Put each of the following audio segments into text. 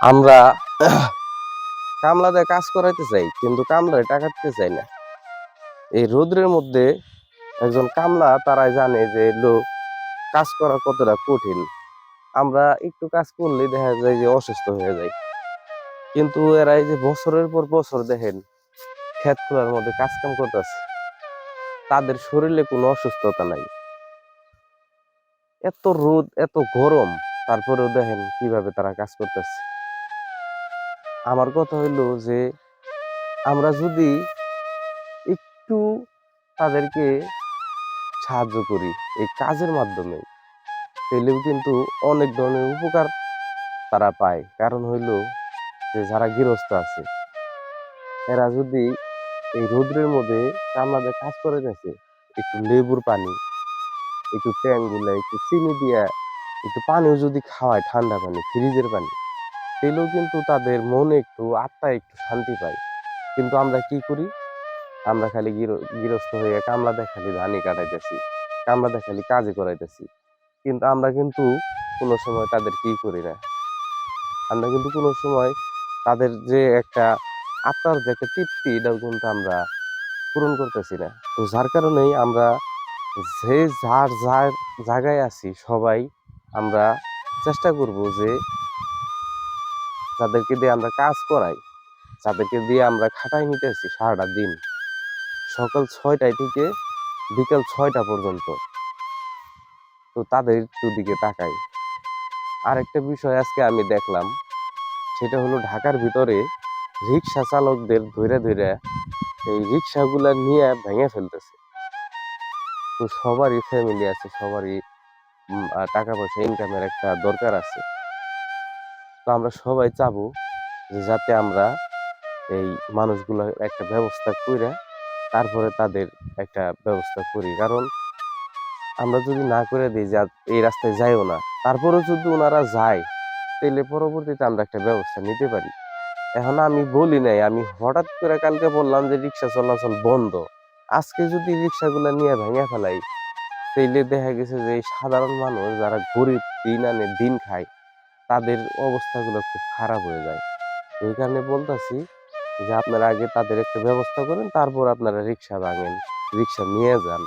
আমরা কামলাতে কাজ করাইতে চাই, কিন্তু কামলায় টাকা দিতে চাই না। এই রোদ্রের মধ্যে একজন কামলা, তারাই জানে যে লোক কাজ করা কতটা কঠিন। আমরা একটু কাজ করলে দেখা যায় যে অসুস্থ হয়ে যায়। কিন্তু এরা এই যে বছরের পর বছর দেখেন, ক্ষেত খোলার মধ্যে কাজ কাম করতেছে। তাদের শরীরে কোনো অসুস্থতা নাই। এত রোদ, এত গরম, তারপরেও দেখেন কীভাবে তারা কাজ করতেছে। আমার কথা হইল যে, আমরা যদি একটু তাদেরকে সাহায্য করি এই কাজের মাধ্যমে তাহলেও কিন্তু অনেক ধরনের উপকার তারা পায়। কারণ হইল যে, যারা গৃহস্থ আছে, এরা যদি এই রৌদ্রের মধ্যে কামলাদের কাজ করে গেছে, একটু লেবুর পানি, একটু ট্যাঙ্গুলা একটু চিনি দিয়া, একটু পানিও যদি খাওয়ায় ঠান্ডা পানি, ফ্রিজের পানি তাহলেও কিন্তু তাদের মনে একটু, আত্মায় একটু শান্তি পায় কিন্তু আমরা কি করি? আমরা খালি গৃহ- গৃহস্থ হয়ে কামলা খালি ধানি কাটাইতেছি। কামলা খালি কাজে করাইতেছি। কিন্তু আমরা কিন্তু কোনো সময় তাদের কি করি না। আমরা কিন্তু কোনো সময় তাদের যে একটা আত্মার যে একটা তৃপ্তি, এটাও কিন্তু আমরা পূরণ করতেছি না। তো যার কারণেই আমরা যে যার যার জায়গায় আছি, সবাই আমরা চেষ্টা করব যে যাদেরকে দিয়ে আমরা কাজ করাই, যাদেরকে দিয়ে আমরা খাটাই নিতেছি সারাটা দিন, সকাল ছয়টায় থেকে বিকাল ছয়টা পর্যন্ত। তো তাদের দুদিকে তাকাই। আরেকটা বিষয় আজকে আমি দেখলাম, সেটা হলো ঢাকার ভিতরে রিক্সা চালকদের ধরে ধরে এই রিক্সাগুলা নিয়ে ভেঙে ফেলতেছে। তো সবারই ফ্যামিলি আছে, সবারই টাকা পয়সা ইনকামের একটা দরকার আছে। তো আমরা সবাই চাবো যে যাতে আমরা এই মানুষগুলো একটা ব্যবস্থা করে তারপরে তাদের একটা ব্যবস্থা করি। কারণ আমরা যদি না করে দিই যে এই রাস্তায় যাইও না, তারপরেও যদি ওনারা যায় তাহলে পরবর্তীতে আমরা একটা ব্যবস্থা নিতে পারি। এখন আমি বলি নাই, আমি হঠাৎ করে কালকে বললাম যে রিক্সা চলাচল বন্ধ। আজকে যদি রিক্সাগুলো নিয়ে ভেঙে ফেলাই, তাইলে দেখা গেছে যে সাধারণ মানুষ যারা গরিব, দিন আনে, দিন খায় তাদের অবস্থাগুলো খুব খারাপ হয়ে যায়। এই কারণে বলতেছি যে, আপনারা আগে তাদের একটা ব্যবস্থা করেন, তারপর আপনারা রিক্সা ভাঙেন, রিক্সা নিয়ে যান।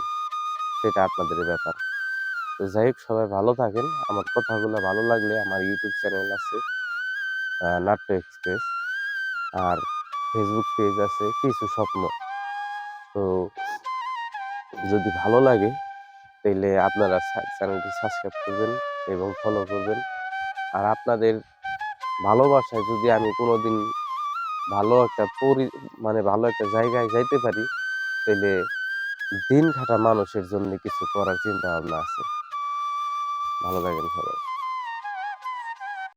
সেটা আপনাদের ব্যাপার। তো যাই হোক, সবাই ভালো থাকেন। আমার কথাগুলো ভালো লাগলে আমার ইউটিউব চ্যানেল আছে নাট্য এক্সপ্রেস। আর ফেসবুক পেজ আছে, কিছু স্বপ্ন। তো যদি ভালো লাগে তাহলে আপনারা চ্যানেলটি সাবস্ক্রাইব করবেন এবং ফলো করবেন। আর আপনাদের ভালোবাসায় যদি আমি কোনোদিন ভালো একটা পরি মানে ভালো একটা জায়গায় যাইতে পারি তাহলে দিন খাটা মানুষের জন্য কিছু করার চিন্তা ভাবনা আছে। ভালো থাকেন সবাই।